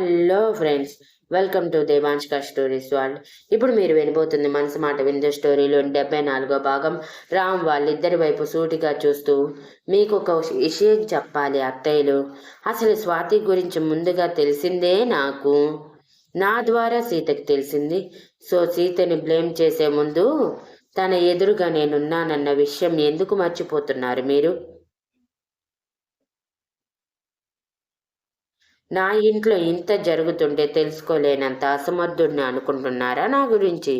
Hello friends welcome to Devanshika stories world ఇప్పుడు మీరు వినబోతుంది మనసు మాట విందు స్టోరీలోని డెబ్బై నాలుగో భాగం. రామ్ వాళ్ళిద్దరి వైపు సూటిగా చూస్తూ మీకు ఒక విషయం చెప్పాలి అత్తయ్యలు. అసలు స్వాతి గురించి ముందుగా తెలిసిందే నాకు. నా ద్వారా సీతకి తెలిసింది. సో సీతని బ్లేమ్ చేసే ముందు తన ఎదురుగా నేనున్నానన్న విషయం ఎందుకు మర్చిపోతున్నారు మీరు? నా ఇంట్లో ఇంత జరుగుతుంటే తెలుసుకోలేనంత అసమర్థుడిని అనుకుంటున్నారా నా గురించి?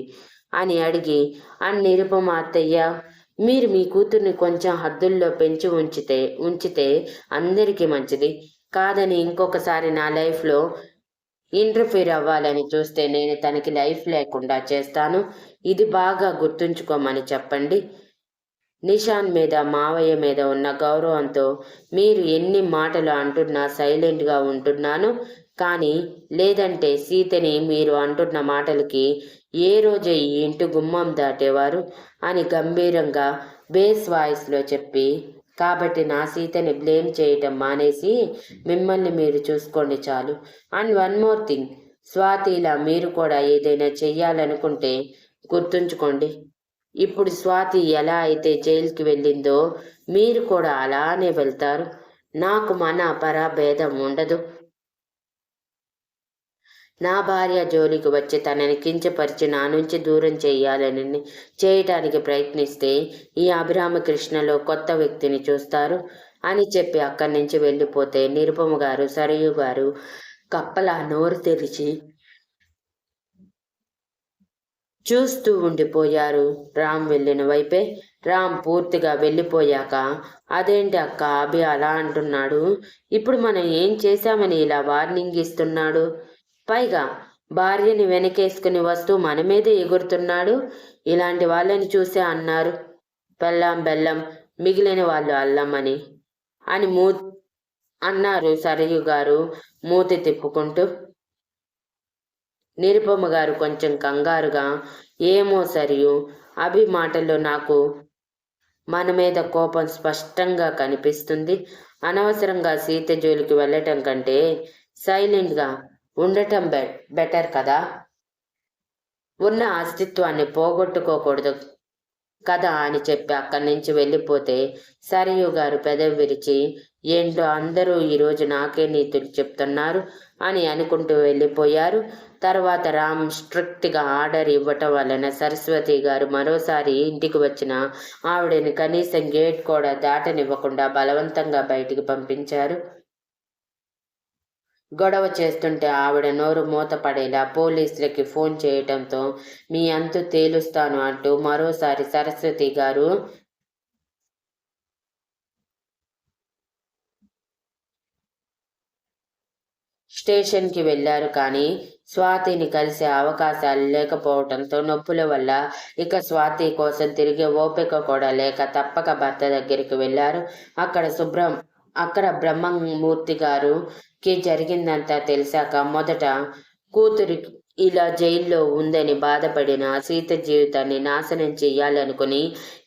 అని అడిగి అని నిరుపమాతయ్య అత్తయ్య మీరు మీ కూతుర్ని కొంచెం హద్దుల్లో పెంచి ఉంచితే ఉంచితే అందరికీ మంచిది. కాదని ఇంకొకసారి నా లైఫ్లో ఇంటర్ఫీర్ అవ్వాలని చూస్తే నేను తనకి లైఫ్ లేకుండా చేస్తాను. ఇది బాగా గుర్తుంచుకోమని చెప్పండి. నిషాన్ మీద మావయ్య మీద ఉన్న గౌరవంతో మీరు ఎన్ని మాటలు అంటున్నా సైలెంట్గా ఉంటున్నాను. కానీ లేదంటే సీతని మీరు అంటున్న మాటలకి ఏ రోజు ఈ ఇంటి గుమ్మం దాటేవారు అని గంభీరంగా బేస్ వాయిస్లో చెప్పి కాబట్టి నా సీతని బ్లేమ్ చేయటం మానేసి మిమ్మల్ని మీరు చూసుకోండి చాలు. అండ్ వన్ మోర్ థింగ్ స్వాతిలా మీరు కూడా ఏదైనా చెయ్యాలనుకుంటే గుర్తుంచుకోండి. ఇప్పుడు స్వాతి ఎలా అయితే జైలుకి వెళ్ళిందో మీరు కూడా అలానే వెళ్తారు. నాకు మన పరాభేదం ఉండదు. నా భార్య జోలికి వచ్చి తనని కించపరిచి నా నుంచి దూరం చేయాలని చేయటానికి ప్రయత్నిస్తే ఈ అభిరామకృష్ణలో కొత్త వ్యక్తిని చూస్తారు అని చెప్పి అక్కడి నుంచి వెళ్ళిపోతే నిరుపమ గారు సరయు గారు కప్పలా నోరు తెరిచి చూస్తూ ఉండిపోయారు. రామ్ వెళ్ళిన వైపే రామ్ పూర్తిగా వెళ్ళిపోయాక అదేంటి అక్క అభి అలా అంటున్నాడు? ఇప్పుడు మనం ఏం చేశామని ఇలా వార్నింగ్ ఇస్తున్నాడు? పైగా భార్యని వెనకేసుకుని వస్తూ మన మీదే ఎగురుతున్నాడు? ఇలాంటి వాళ్ళని చూసే అన్నారు. బెల్లం బెల్లం మిగిలిన వాళ్ళు అల్లమని అని మూ అన్నారు సరయు గారు మూతి తిప్పుకుంటూ. నిరుపమ గారు కొంచెం కంగారుగా ఏమో సరియు అభి మాటల్లో నాకు మన మీద కోపం స్పష్టంగా కనిపిస్తుంది. అనవసరంగా సీత జోలికి వెళ్ళటం కంటే సైలెంట్గా ఉండటం బె బెటర్ కదా? ఉన్న అస్తిత్వాన్ని పోగొట్టుకోకూడదు. కదా అని చెప్పి అక్కడి నుంచి వెళ్ళిపోతే సరియు గారు పెదవి విరిచి ఏంటో అందరూ ఈరోజు నాకే నీతులు చెప్తున్నారు అని అనుకుంటూ వెళ్ళిపోయారు. తర్వాత రామ్ స్ట్రిక్ట్గా ఆర్డర్ ఇవ్వటం వలన సరస్వతి గారు మరోసారి ఇంటికి వచ్చిన ఆవిడని కనీసం గేట్ కూడా దాటనివ్వకుండా బలవంతంగా బయటికి పంపించారు. గొడవ చేస్తుంటే ఆవిడ నోరు మూతపడేలా పోలీసులకి ఫోన్ చేయటంతో మీ అంతు తేలుస్తాను అంటూ మరోసారి సరస్వతి గారు స్టేషన్కి వెళ్ళారు కానీ స్వాతిని కలిసే అవకాశాలు లేకపోవడంతో నొప్పుల వల్ల ఇక స్వాతి కోసం తిరిగే ఓపిక కూడా లేక తప్పక భర్త దగ్గరికి వెళ్ళారు. అక్కడ శుభ్రం అక్కడ బ్రహ్మమూర్తి కి జరిగిందంతా తెలిసాక మొదట కూతురి ఇలా జైల్లో ఉందని బాధపడిన సీత జీవితాన్ని నాశనం చేయాలనుకుని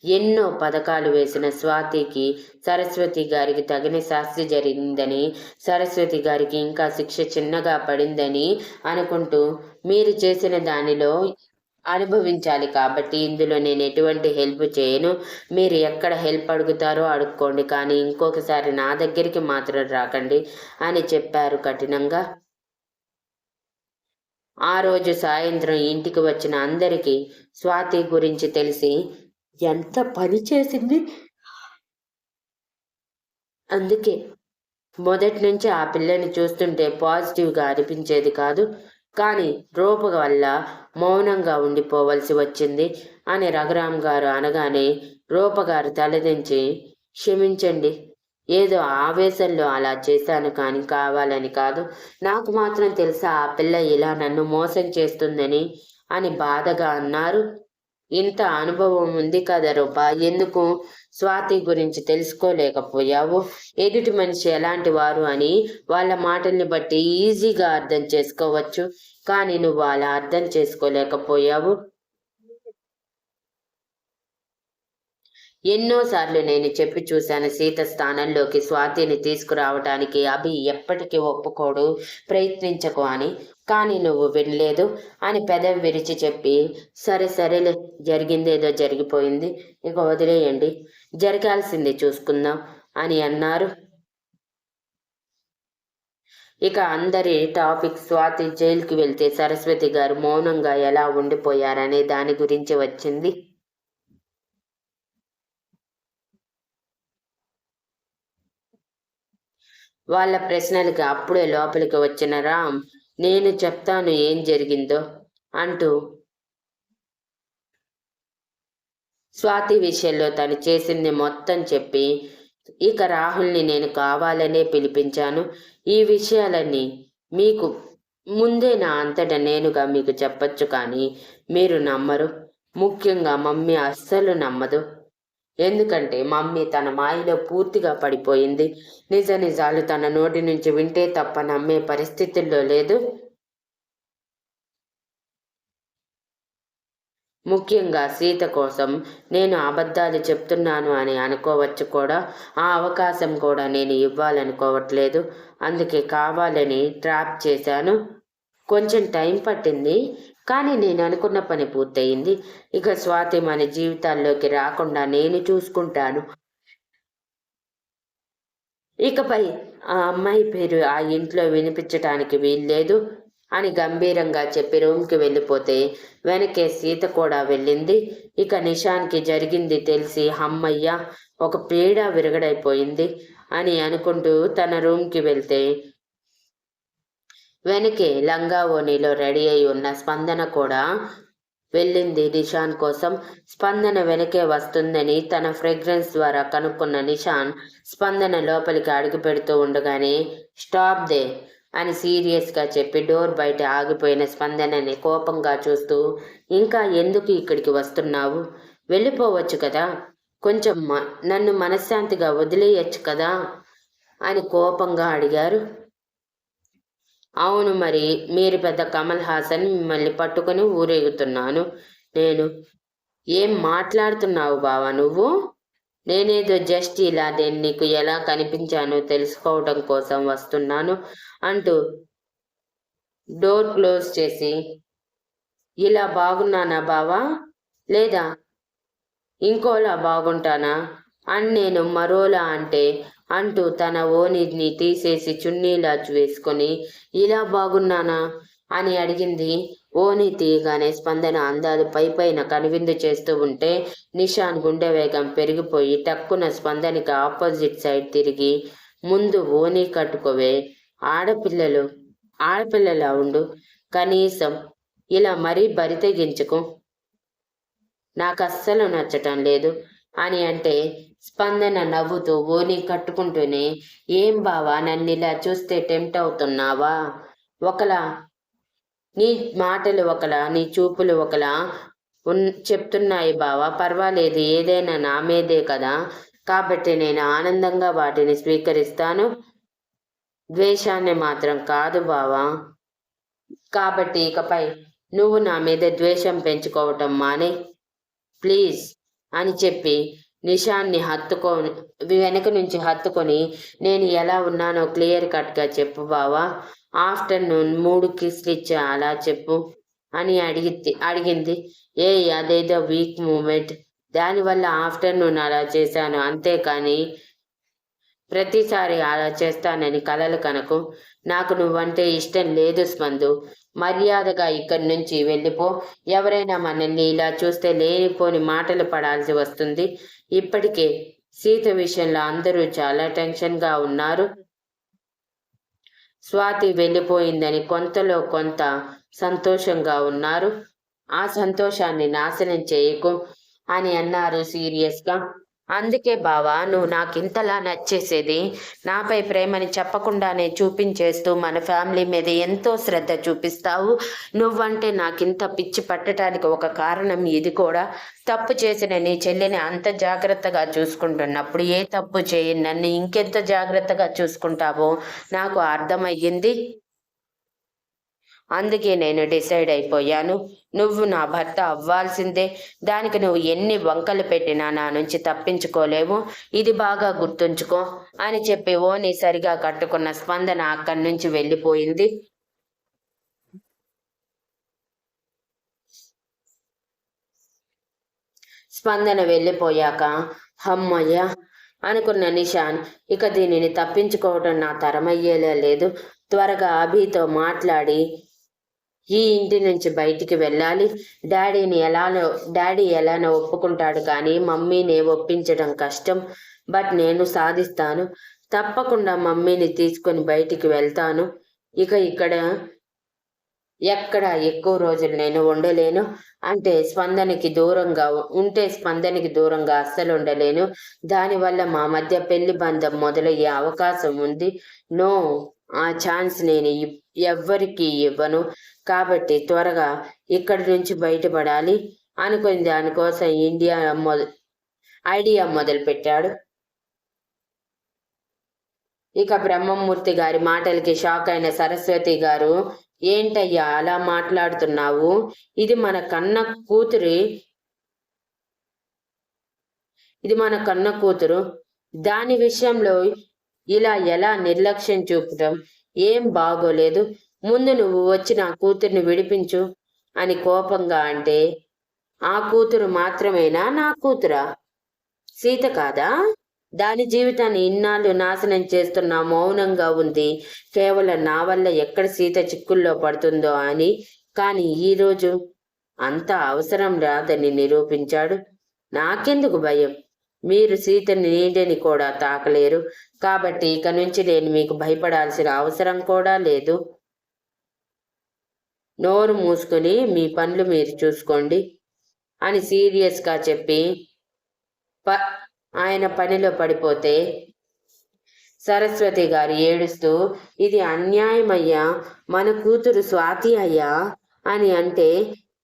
ఎన్నో పథకాలు వేసిన స్వాతికి సరస్వతి గారికి తగిన శాస్తి జరిగిందని సరస్వతి గారికి ఇంకా శిక్ష చిన్నగా పడిందని అనుకుంటూ మీరు చేసిన దానిలో అనుభవించాలి కాబట్టి ఇందులో నేను ఎటువంటి హెల్ప్ చేయను. మీరు ఎక్కడ హెల్ప్ అడుగుతారో అడుక్కోండి కానీ ఇంకొకసారి నా దగ్గరికి మాత్రం రాకండి అని చెప్పారు కఠినంగా. ఆ రోజు సాయంత్రం ఇంటికి వచ్చిన అందరికీ స్వాతి గురించి తెలిసి ఎంత పని చేసింది? అందుకే మొదటి నుంచి ఆ పిల్లని చూస్తుంటే పాజిటివ్గా అనిపించేది కాదు. కానీ రూప వల్ల మౌనంగా ఉండిపోవలసి వచ్చింది అని రఘురామ్ గారు అనగానే రూపగారు తలదించి క్షమించండి ఏదో ఆవేశంలో అలా చేశాను కానీ కావాలని కాదు. నాకు మాత్రం తెలుసా ఆ పిల్ల ఇలా నన్ను మోసం చేస్తుందని అని బాధగా అన్నారు. ఇంత అనుభవం ఉంది కదా రూపా ఎందుకు స్వాతి గురించి తెలుసుకోలేకపోయావు. ఎదుటి మనిషి ఎలాంటి వారు అని వాళ్ళ మాటల్ని బట్టి ఈజీగా అర్థం చేసుకోవచ్చు. కానీ నువ్వు అలా అర్థం చేసుకోలేకపోయావు. ఎన్నోసార్లు నేను చెప్పి చూశాను సీత స్థానంలోకి స్వాతిని తీసుకురావటానికి. అభి ఎప్పటికీ ఒప్పుకోడు ప్రయత్నించకు అని. కానీ నువ్వు వినలేదు అని పెదవి విరిచి చెప్పి సరే సరేలే జరిగిందేదో జరిగిపోయింది. ఇక వదిలేయండి. జరగాల్సింది చూసుకుందాం అని అన్నారు. ఇక అందరి టాపిక్ స్వాతి జైలుకి వెళ్తే సరస్వతి గారు మౌనంగా ఎలా ఉండిపోయారనే దాని గురించి వచ్చింది. వాళ్ళ ప్రశ్నలకి అప్పుడే లోపలికి వచ్చిన రామ్ నేను చెప్తాను ఏం జరిగిందో అంటూ స్వాతి విషయంలో తను చేసింది మొత్తం చెప్పి ఇక రాహుల్ని నేను కావాలనే పిలిపించాను. ఈ విషయాలన్నీ మీకు ముందే నా అంతటా నేనుగా మీకు చెప్పొచ్చు కానీ మీరు నమ్మరు. ముఖ్యంగా మమ్మీ అస్సలు నమ్మదు. ఎందుకంటే మమ్మీ తన మాయలో పూర్తిగా పడిపోయింది. నిజ నిజాలు తన నోటి నుంచి వింటే తప్ప నమ్మే పరిస్థితుల్లో లేదు. ముఖ్యంగా సీత కోసం నేను అబద్ధాలు చెప్తున్నాను అని అనుకోవచ్చు కూడా. ఆ అవకాశం కూడా నేను ఇవ్వాలనుకోవట్లేదు. అందుకే కావాలని ట్రాప్ చేశాను. కొంచెం టైం పట్టింది. కానీ నేను అనుకున్న పని పూర్తయింది. ఇక స్వాతి మన జీవితాల్లోకి రాకుండా నేను చూసుకుంటాను. ఇకపై ఆ అమ్మాయి పేరు ఆ ఇంట్లో వినిపించటానికి వీల్లేదు. అని గంభీరంగా చెప్పి రూమ్కి వెళ్ళిపోతే వెనకే సీత కూడా వెళ్ళింది. ఇక నిషాన్కి జరిగింది తెలిసి హమ్మయ్య ఒక పీడ విరగడైపోయింది అని అనుకుంటూ తన రూమ్కి వెళ్తే వెనకే లంగా ఓణిలో రెడీ అయి ఉన్న స్పందన కూడా వెళ్ళింది నిషాన్ కోసం. స్పందన వెనకే వస్తుందని తన ఫ్రేగ్రెన్స్ ద్వారా కనుక్కున్న నిషాన్ స్పందన లోపలికి అడుగు పెడుతూ ఉండగానే స్టాప్ దే అని సీరియస్గా చెప్పి డోర్ బయట ఆగిపోయిన స్పందనని కోపంగా చూస్తూ ఇంకా ఎందుకు ఇక్కడికి వస్తున్నావు? వెళ్ళిపోవచ్చు కదా? కొంచెం నన్ను మనశ్శాంతిగా వదిలేయచ్చు కదా అని కోపంగా అడిగారు. అవును మరి మీరు పెద్ద కమల్ హాసన్ మిమ్మల్ని పట్టుకొని ఊరేగుతున్నాను. నేను ఏం మాట్లాడుతున్నావు బావా నువ్వు? నేనేదో జస్ట్ ఇలా నేను నీకు ఎలా కనిపించానో తెలుసుకోవడం కోసం వస్తున్నాను. అంటూ డోర్ క్లోజ్ చేసి ఇలా బాగున్నానా బావా? లేదా ఇంకోలా బాగుంటానా? అని నేను మరోలా అంటే అంటూ తన ఓనిని తీసేసి చున్నీలా వేసుకొని ఇలా బాగున్నానా? అని అడిగింది. ఓని తీయగానే స్పందన అందాలు పై పైన కనువిందు చేస్తూ ఉంటే నిషాన్ గుండె వేగం పెరిగిపోయి టక్కున స్పందనకి ఆపోజిట్ సైడ్ తిరిగి ముందు ఓని కట్టుకోవే ఆడపిల్లలు ఆడపిల్లలా ఉండు. కనీసం ఇలా మరీ బరి తెగించుకు. నాకు అస్సలు నచ్చటం లేదు అని అంటే స్పందన నవ్వుతూ ఓని కట్టుకుంటూనే ఏం బావా నన్ను ఇలా చూస్తే టెంప్ట్ అవుతున్నావా? ఒకలా నీ మాటలు ఒకలా నీ చూపులు ఒకలా ఉన్ చెప్తున్నాయి బావా. పర్వాలేదు ఏదైనా నా మీదే కదా. కాబట్టి నేను ఆనందంగా వాటిని స్వీకరిస్తాను. ద్వేషాన్ని మాత్రం కాదు బావా. కాబట్టి ఇకపై నువ్వు నా మీద ద్వేషం పెంచుకోవటం మానే. ప్లీజ్ అని చెప్పి నిషాన్ని హత్తుకొని వెనక నుంచి హత్తుకొని నేను ఎలా ఉన్నానో క్లియర్ కట్గా చెప్పు బావా. ఆఫ్టర్నూన్ మూడు కిస్లు ఇచ్చా అలా చెప్పు అని అడిగి అడిగింది. ఏ అదేదో వీక్ మూమెంట్. దానివల్ల ఆఫ్టర్నూన్ అలా చేశాను అంతేకాని ప్రతిసారి అలా చేస్తానని కలలు కనకు. నాకు నువ్వంటే ఇష్టం లేదు స్పందు. మర్యాదగా ఇక్కడి నుంచి వెళ్ళిపో. ఎవరైనా మనల్ని ఇలా చూస్తే లేనిపోని మాటలు పడాల్సి వస్తుంది. ఇప్పటికే సీత విషయంలో అందరూ చాలా టెన్షన్గా ఉన్నారు. స్వాతి వెళ్ళిపోయిందని కొంతలో కొంత సంతోషంగా ఉన్నారు. ఆ సంతోషాన్ని నాశనం చేయకు అని అన్నారు సీరియస్గా. అందుకే బావా నువ్వు నాకింతలా నచ్చేసేది. నాపై ప్రేమని చెప్పకుండానే చూపించేస్తూ మన ఫ్యామిలీ మీద ఎంతో శ్రద్ధ చూపిస్తావు. నువ్వంటే నాకింత పిచ్చి పట్టడానికి ఒక కారణం ఇది కూడా. తప్పు చేసిన నీ చెల్లిని అంత జాగ్రత్తగా చూసుకుంటున్నప్పుడు ఏ తప్పు చేయి నన్ను ఇంకెంత జాగ్రత్తగా చూసుకుంటావో నాకు అర్థమయ్యింది. అందుకే నేను డిసైడ్ అయిపోయాను. నువ్వు నా భర్త అవ్వాల్సిందే. దానికి నువ్వు ఎన్ని వంకలు పెట్టినా నా నుంచి తప్పించుకోలేవు. ఇది బాగా గుర్తుంచుకో అని చెప్పి ఓని సరిగా కట్టుకున్న స్పందన అక్కడి నుంచి వెళ్ళిపోయింది. స్పందన వెళ్ళిపోయాక హమ్మయ్య అనుకున్న నిషాన్ ఇక దీనిని తప్పించుకోవడం నా తరమయ్యేలా లేదు. త్వరగా అభితో మాట్లాడి ఈ ఇంటి నుంచి బయటికి వెళ్ళాలి. డాడీని ఎలానో డాడీ ఎలానో ఒప్పుకుంటాడు కానీ మమ్మీని ఒప్పించడం కష్టం. బట్ నేను సాధిస్తాను. తప్పకుండా మమ్మీని తీసుకొని బయటికి వెళ్తాను. ఇక ఇక్కడ ఎక్కడ ఎక్కువ రోజులు నేను ఉండలేను. అంటే స్పందనకి దూరంగా ఉంటే స్పందనకి దూరంగా అస్సలు ఉండలేను. దానివల్ల మా మధ్య పెళ్ళి బంధం మొదలయ్యే అవకాశం ఉంది. నో ఆ ఛాన్స్ నేను ఎవ్వరికీ ఇవ్వను. కాబట్టి త్వరగా ఇక్కడి నుంచి బయటపడాలి అనుకుని దానికోసం ఇండియా మొద ఐడియా మొదలుపెట్టాడు. ఇక బ్రహ్మమూర్తి గారి మాటలకి షాక్ అయిన సరస్వతి గారు ఏంటయ్యా అలా మాట్లాడుతున్నావు? ఇది మన కన్న కూతురి ఇది మన కన్న కూతురు. దాని విషయంలో ఇలా ఎలా నిర్లక్ష్యం చూపటం ఏం బాగోలేదు. ముందు నువ్వు వచ్చి నా కూతుర్ని విడిపించు అని కోపంగా అంటే ఆ కూతురు మాత్రమేనా నా కూతురా? సీత కాదా? దాని జీవితాన్ని ఇన్నాళ్ళు నాశనం చేస్తున్న మౌనంగా ఉంది. కేవలం నా వల్ల ఎక్కడ సీత చిక్కుల్లో పడుతుందో అని. కానీ ఈరోజు అంత అవసరం రాదని నిరూపించాడు. నాకెందుకు భయం? మీరు సీతని నీడని కూడా తాకలేరు. కాబట్టి ఇక నుంచి నేను మీకు భయపడాల్సిన అవసరం కూడా లేదు. నోరు మూసుకొని మీ పనులు మీరు చూసుకోండి అని సీరియస్గా చెప్పి ప ఆయన పనిలో పడిపోతే సరస్వతి గారు ఏడుస్తూ ఇది అన్యాయమయ్యా మన కూతురు స్వాతి అయ్యా అని అంటే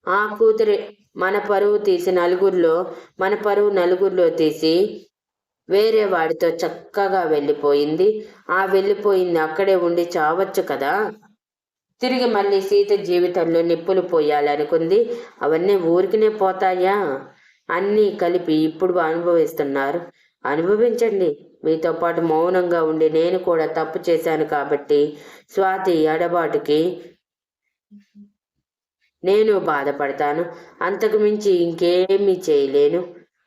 ఆ కూతురి మన పరువు తీసి నలుగురిలో మన పరువు నలుగురిలో తీసి వేరే వాడితో చక్కగా వెళ్ళిపోయింది. ఆ వెళ్ళిపోయింది అక్కడే ఉండి చావచ్చు కదా? తిరిగి మళ్ళీ సీత జీవితంలో నిప్పులు పోయాలనుకుంది. అవన్నీ ఊరికినే పోతాయా? అన్నీ కలిపి ఇప్పుడు అనుభవిస్తున్నారు. అనుభవించండి. మీతో పాటు మౌనంగా ఉండి నేను కూడా తప్పు చేశాను కాబట్టి స్వాతి ఎడబాటుకి నేను బాధపడతాను. అంతకు మించి ఇంకేమీ చేయలేను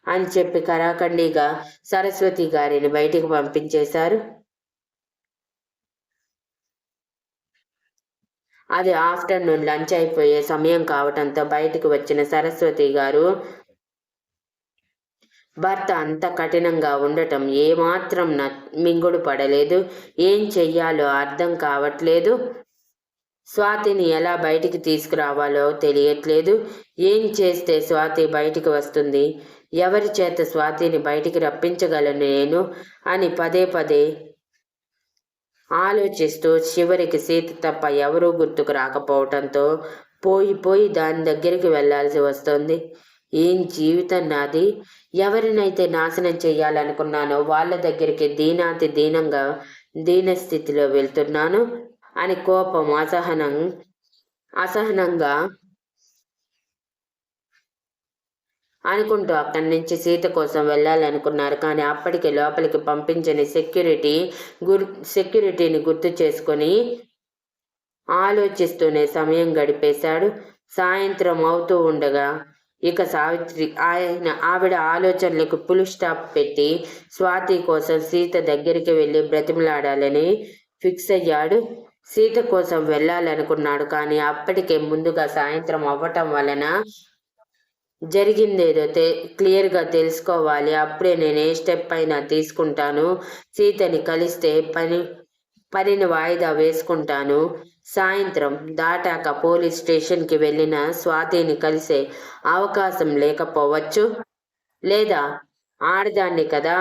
అని చెప్పి కరాఖండిగా సరస్వతి గారిని బయటికి పంపించేశారు. అది ఆఫ్టర్నూన్ లంచ్ అయిపోయే సమయం కావటంతో బయటకు వచ్చిన సరస్వతి గారు భర్త అంత కఠినంగా ఉండటం ఏమాత్రం న మింగుడు పడలేదు. ఏం చెయ్యాలో అర్థం కావట్లేదు. స్వాతిని ఎలా బయటికి తీసుకురావాలో తెలియట్లేదు. ఏం చేస్తే స్వాతి బయటికి వస్తుంది? ఎవరి చేత స్వాతిని బయటికి రప్పించగలను నేను? అని పదే పదే ఆలోచిస్తూ చివరికి సీత తప్ప ఎవరూ గుర్తుకు రాకపోవటంతో పోయి పోయి దాని దగ్గరికి వెళ్ళాల్సి వస్తుంది. ఏం జీవితం నాది? ఎవరినైతే నాశనం చేయాలనుకున్నానో వాళ్ళ దగ్గరికి దీనాతి దీనంగా దీనస్థితిలో వెళ్తున్నాను అని కోపం అసహనం అసహనంగా అనుకుంటూ అక్కడి నుంచి సీత కోసం వెళ్ళాలనుకున్నారు. కానీ అప్పటికే లోపలికి పంపించని సెక్యూరిటీ గుర్ సెక్యూరిటీని గుర్తు చేసుకొని ఆలోచిస్తూనే సమయం గడిపేశాడు. సాయంత్రం అవుతూ ఉండగా ఇక సావిత్రి ఆయన ఆవిడ ఆలోచనలకు పులు స్టాప్ పెట్టి స్వాతి కోసం సీత దగ్గరికి వెళ్ళి బ్రతిమలాడాలని ఫిక్స్ అయ్యాడు. సీత కోసం వెళ్ళాలనుకున్నాడు. కానీ అప్పటికే ముందుగా సాయంత్రం అవ్వటం వలన జరిగిందేదో తె క్లియర్గా తెలుసుకోవాలి. అప్పుడే నేను ఏ స్టెప్ అయినా తీసుకుంటాను. సీతని కలిస్తే పని పనిని వాయిదా వేసుకుంటాను. సాయంత్రం దాటాక పోలీస్ స్టేషన్కి వెళ్ళిన స్వాతిని కలిసే అవకాశం లేకపోవచ్చు? లేదా ఆడదాన్ని కదా?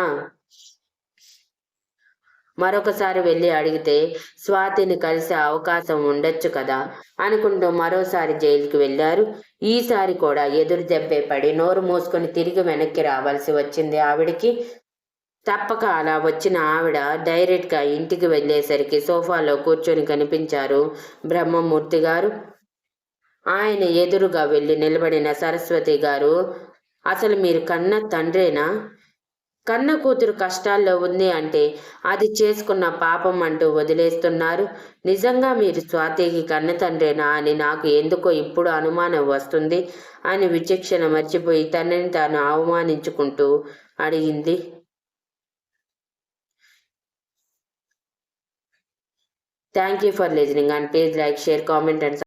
మరొకసారి వెళ్ళి అడిగితే స్వాతిని కలిసే అవకాశం ఉండొచ్చు కదా అనుకుంటూ మరోసారి జైలుకి వెళ్ళారు. ఈసారి కూడా ఎదురు దెబ్బే పడి నోరు మూసుకొని తిరిగి వెనక్కి రావాల్సి వచ్చింది ఆవిడికి. తప్పక అలా వచ్చిన ఆవిడ డైరెక్ట్గా ఇంటికి వెళ్ళేసరికి సోఫాలో కూర్చొని కనిపించారు బ్రహ్మమూర్తి గారు. ఆయన ఎదురుగా వెళ్ళి నిలబడిన సరస్వతి గారు అసలు మీరు కన్న తండ్రేనా? కన్న కూతురు కష్టాల్లో ఉంది అంటే అది చేసుకున్న పాపం అంటూ వదిలేస్తున్నారు. నిజంగా మీరు స్వాతికి కన్న తండ్రేనా అని నాకు ఎందుకో ఇప్పుడు అనుమానం వస్తుంది అని విచక్షణ మర్చిపోయి తనని తాను అవమానించుకుంటూ అడిగింది. Thank you for listening and please like share comment and